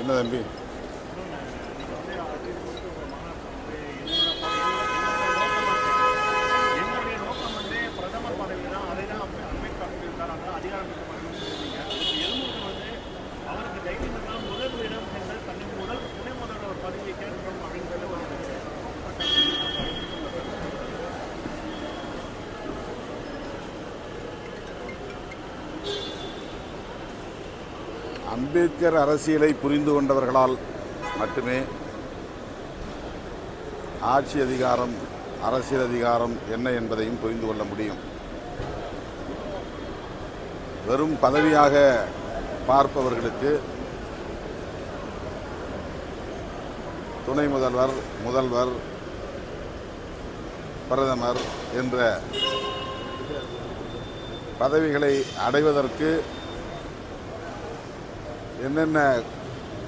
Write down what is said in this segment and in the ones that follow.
என்ன தம்பி? அம்பேத்கர் அரசியலை புரிந்து கொண்டவர்களால் மட்டுமே ஆட்சி அதிகாரம் அரசியல் அதிகாரம் என்ன என்பதையும் புரிந்து கொள்ள முடியும். வெறும் பதவியாக பார்ப்பவர்களுக்கு துணை முதல்வர் முதல்வர் பிரதமர் என்ற பதவிகளை அடைவதற்கு என்னென்ன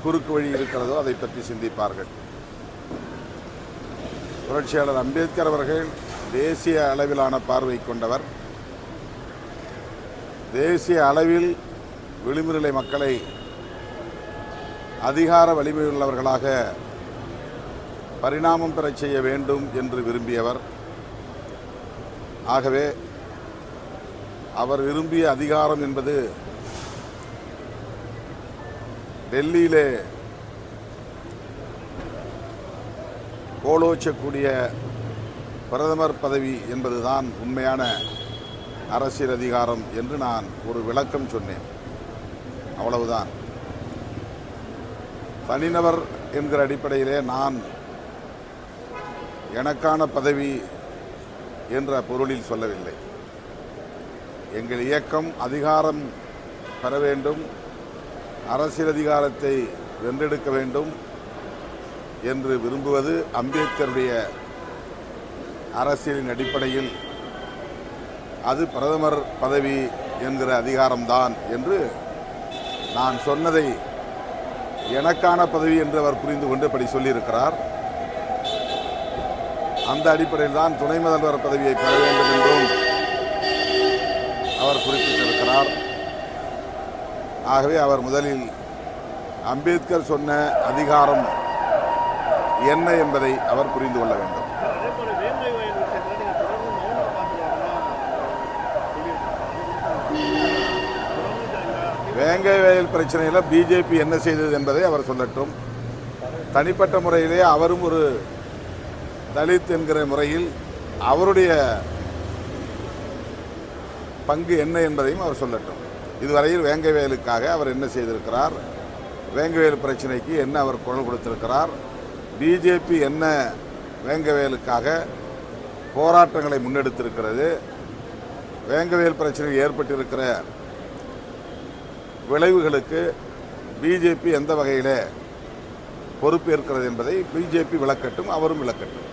குறுக்கு வழி இருக்கிறதோ அதை பற்றி சிந்திப்பார்கள். புரட்சியாளர் அம்பேத்கர் அவர்கள் தேசிய அளவிலான பார்வை கொண்டவர். தேசிய அளவில் விளிம்புநிலை மக்களை அதிகார வலிமையுள்ளவர்களாக பரிணாமம் பெறச் செய்ய வேண்டும் என்று விரும்பியவர். ஆகவே அவர் விரும்பிய அதிகாரம் என்பது டெல்லியிலே கோலோச்சக்கூடிய பிரதமர் பதவி என்பதுதான் உண்மையான அரசியல் அதிகாரம் என்று நான் ஒரு விளக்கம் சொன்னேன். அவ்வளவுதான். தனிநபர் என்கிற அடிப்படையிலே நான் எனக்கான பதவி என்ற பொருளில் சொல்லவில்லை. எங்கள் இயக்கம் அதிகாரம் பெற வேண்டும் அரசியல் அதிகாரத்தை வென்றெடுக்க வேண்டும் என்று விரும்புவது அம்பேத்கருடைய அரசியலின் அடிப்படையில். அது பிரதமர் பதவி என்கிற அதிகாரம்தான் என்று நான் சொன்னதை எனக்கான பதவி என்று அவர் புரிந்து கொண்டு படி சொல்லியிருக்கிறார். அந்த அடிப்படையில் தான் துணை முதல்வர் பதவியை பெற வேண்டும் என்றும் அவர் குறிப்பிட்டிருக்கிறார். ஆகவே அவர் முதலில் அம்பேத்கர் சொன்ன அதிகாரம் என்ன என்பதை அவர் புரிந்து கொள்ள வேண்டும். வேங்கை வேங்கை வயல் பிரச்சனையில் பிஜேபி என்ன செய்தது என்பதை அவர் சொல்லட்டும். தனிப்பட்ட முறையிலே அவரும் ஒரு தலித் என்கிற முறையில் அவருடைய பங்கு என்ன என்பதையும் அவர் சொல்லட்டும். இதுவரையில் வேங்கவேலுக்காக அவர் என்ன செய்திருக்கிறார்? வேங்கவேல் பிரச்சனைக்கு என்ன அவர் குரல் கொடுத்திருக்கிறார்? பிஜேபி என்ன வேங்கவேலுக்காக போராட்டங்களை முன்னெடுத்திருக்கிறது? வேங்கவேல் பிரச்சனையில் ஏற்பட்டிருக்கிற விளைவுகளுக்கு பிஜேபி எந்த வகையில் பொறுப்பேற்கிறது என்பதை பிஜேபி விளக்கட்டும் அவரும் விளக்கட்டும்.